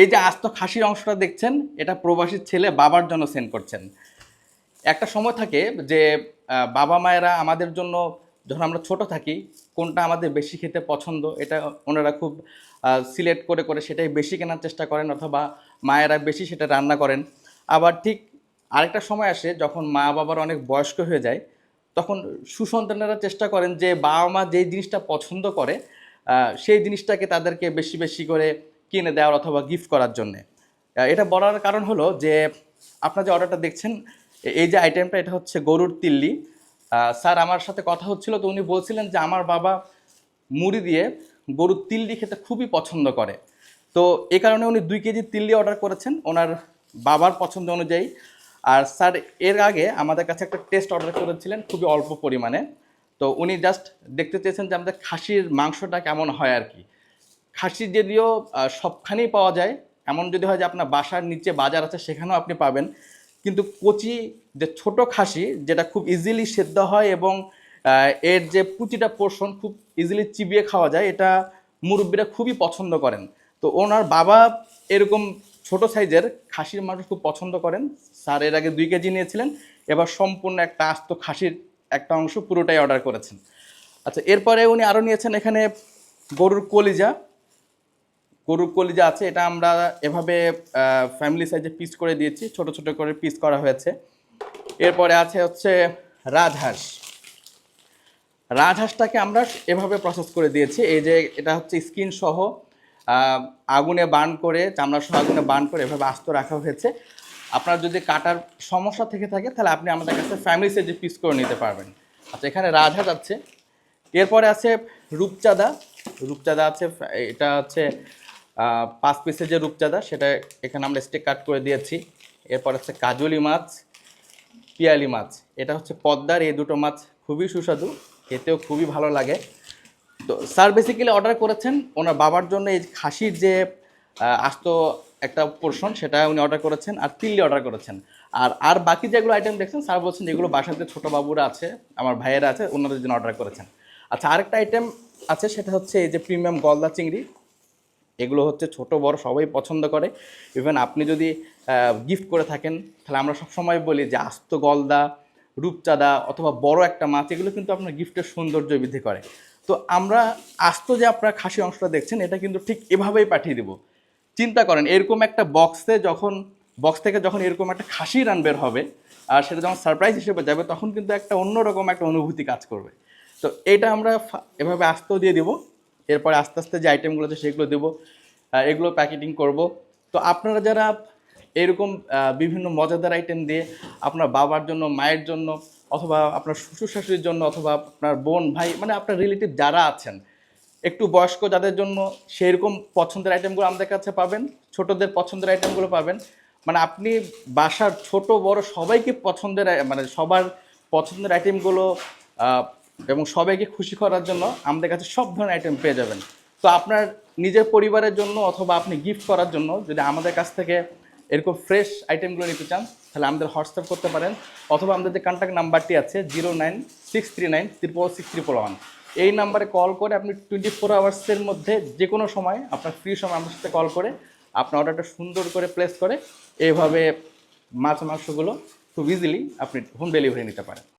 এই যে আস্ত খাসির অংশটা দেখছেন, এটা প্রবাসী ছেলে বাবার জন্য সেন্ড করছেন। একটা সময় থাকে যে বাবা মায়েরা আমাদের জন্য যখন আমরা ছোট থাকি, কোনটা আমাদের বেশি খেতে পছন্দ, এটা ওনারা খুব সিলেক্ট করে করে সেটাই বেশি কেনার চেষ্টা করেন অথবা মায়েরা বেশি সেটা রান্না করেন। আবার ঠিক আরেকটা সময় আসে, যখন মা বাবার অনেক বয়স্ক হয়ে যায়, তখন সুসন্তানেরা চেষ্টা করেন যে, বাবা মা যেই জিনিসটা পছন্দ করে সেই জিনিসটাকে তাদেরকে বেশি বেশি করে কিনে দেওয়ার অথবা গিফট করার জন্যে। এটা বলার কারণ হলো যে আপনার যে অর্ডারটা দেখছেন এই যে আইটেমটা এটা হচ্ছে গরুর তিল্লি। স্যার, আমার সাথে কথা হচ্ছিল তো উনি বলছিলেন যে আমার বাবা মুড়ি দিয়ে গরুর তিল্লি খেতে খুবই পছন্দ করে। তো এই কারণে উনি দুই কেজি তিল্লি অর্ডার করেছেন ওনার বাবার পছন্দ অনুযায়ী। আর স্যার, এর আগে আমাদের কাছে একটা টেস্ট অর্ডার করেছিলেন খুবই অল্প পরিমাণে। তো উনি জাস্ট দেখতে চেয়েছেন যে আমাদের খাসির মাংসটা কেমন হয় আর কি। খাসি যদিও সবখানেই পাওয়া যায়। এমন যদি হয় যে আপনার বাসার নিচে বাজার আছে, সেখানেও আপনি পাবেন। কিন্তু কচি যে ছোট খাসি, যেটা খুব ইজিলি সেদ্ধ হয় এবং এর যে প্রতিটা পোর্শন খুব ইজিলি চিবিয়ে খাওয়া যায়, এটা মুরব্বীরা খুবই পছন্দ করেন। তো ওনার বাবা এরকম ছোট সাইজের খাসির মাংস খুব পছন্দ করেন। স্যার এর আগে দুই কেজি নিয়েছিলেন, এবার সম্পূর্ণ একটা আস্ত খাসির একটা অংশ পুরোটাই অর্ডার করেছেন। আচ্ছা এরপরে উনি আরও নিয়েছেন এখানে গরুর কলিজা। গরুর কলিজা আছে, এটা আমরা এভাবে ফ্যামিলি সাইজে পিস করে দিয়েছি। ছোট ছোট করে পিস করা হয়েছে। এরপরে আছে হচ্ছে রাজহাঁস। রাজহাঁসটাকে আমরা এভাবে প্রসেস করে দিয়েছি। এই যে এটা হচ্ছে স্কিন সহ আগুনে বার্ন করে, চামড়া সহ আগুনে বার্ন করে এভাবে আস্ত রাখা হয়েছে। আপনার যদি কাটার সমস্যা থেকে থাকে, তাহলে আপনি আমাদের কাছে ফ্যামিলি সাইজে পিস করে নিতে পারবেন। আচ্ছা এখানে রাজহাঁস আছে। এরপরে আছে রূপচাঁদা। রূপচাঁদা আছে, এটা হচ্ছে পাঁচ পিসের যে রূপচাঁদা, সেটা এখানে আমরা স্টেক কাট করে দিয়েছি। এরপর হচ্ছে কাজলি মাছ, পিয়ালি মাছ। এটা হচ্ছে পদ্মার, এই দুটো মাছ খুবই সুস্বাদু, খেতেও খুবই ভালো লাগে। তো স্যার বেসিক্যালি অর্ডার করেছেন ওনার বাবার জন্য এই খাসির যে আস্ত একটা পোর্শন সেটা উনি অর্ডার করেছেন আর তিল্লি অর্ডার করেছেন। আর আর বাকি যেগুলো আইটেম দেখছেন স্যার বলছেন যেগুলো বাসাতে ছোটো বাবুরা আছে, আমার ভাইয়েরা আছে, ওনাদের জন্য অর্ডার করেছেন। আচ্ছা আরেকটা আইটেম আছে, সেটা হচ্ছে এই যে প্রিমিয়াম গলদা চিংড়ি। এগুলো হচ্ছে ছোট, বড় সবাই পছন্দ করে। ইভেন আপনি যদি গিফট করে থাকেন, তাহলে আমরা সবসময় বলি যে আস্ত গলদা, রূপচাঁদা অথবা বড় একটা মাছ, এগুলো কিন্তু আপনার গিফটের সৌন্দর্য বৃদ্ধি করে। তো আমরা আস্ত যে আপনার খাসি অংশটা দেখছেন, এটা কিন্তু ঠিক এভাবেই পাঠিয়ে দেবো। চিন্তা করেন, এরকম একটা বক্সে যখন বক্স থেকে যখন এরকম একটা খাসি রান বের হবে, আর সেটা যখন সারপ্রাইজ হিসেবে যাবে, তখন কিন্তু একটা অন্যরকম একটা অনুভূতি কাজ করবে। তো এটা আমরা এভাবে আস্তেও দিয়ে দিব। এরপরে আস্তে আস্তে যে আইটেমগুলো আছে সেগুলো দেবো এগুলো প্যাকেটিং করব। তো আপনারা যারা এরকম বিভিন্ন মজাদার আইটেম দিয়ে আপনার বাবার জন্য, মায়ের জন্য, অথবা আপনার শ্বশুর শাশুড়ির জন্য, অথবা আপনার বোন, ভাই মানে আপনার রিলেটিভ যারা আছেন, একটু বয়স্ক যাদের জন্য সেরকম পছন্দের আইটেমগুলো আমাদের কাছে পাবেন, ছোটদের পছন্দের আইটেমগুলো পাবেন। মানে আপনি বাসার ছোট, বড় সবাইকে পছন্দের মানে সবার পছন্দের আইটেমগুলো এবং সবাইকে খুশি করার জন্য আমাদের কাছে সব ধরনের আইটেম পেয়ে যাবেন। তো আপনার নিজের পরিবারের জন্য অথবা আপনি গিফট করার জন্য যদি আমাদের কাছ থেকে এরকম ফ্রেশ আইটেমগুলো নিতে চান, তাহলে আমাদের হোয়াটসঅ্যাপ করতে পারেন অথবা আমাদের যে কন্ট্যাক্ট নাম্বারটি আছে zero nine six three nine triple six triple one এই নাম্বারে কল করে আপনি টোয়েন্টি ফোর আওয়ার্সের মধ্যে যে কোনো সময়, আপনার ফ্রি সময় আমার সাথে কল করে আপনার অর্ডারটা সুন্দর করে প্লেস করে এইভাবে মাছ, মাংসগুলো খুব ইজিলি আপনি হোম ডেলিভারি নিতে পারেন।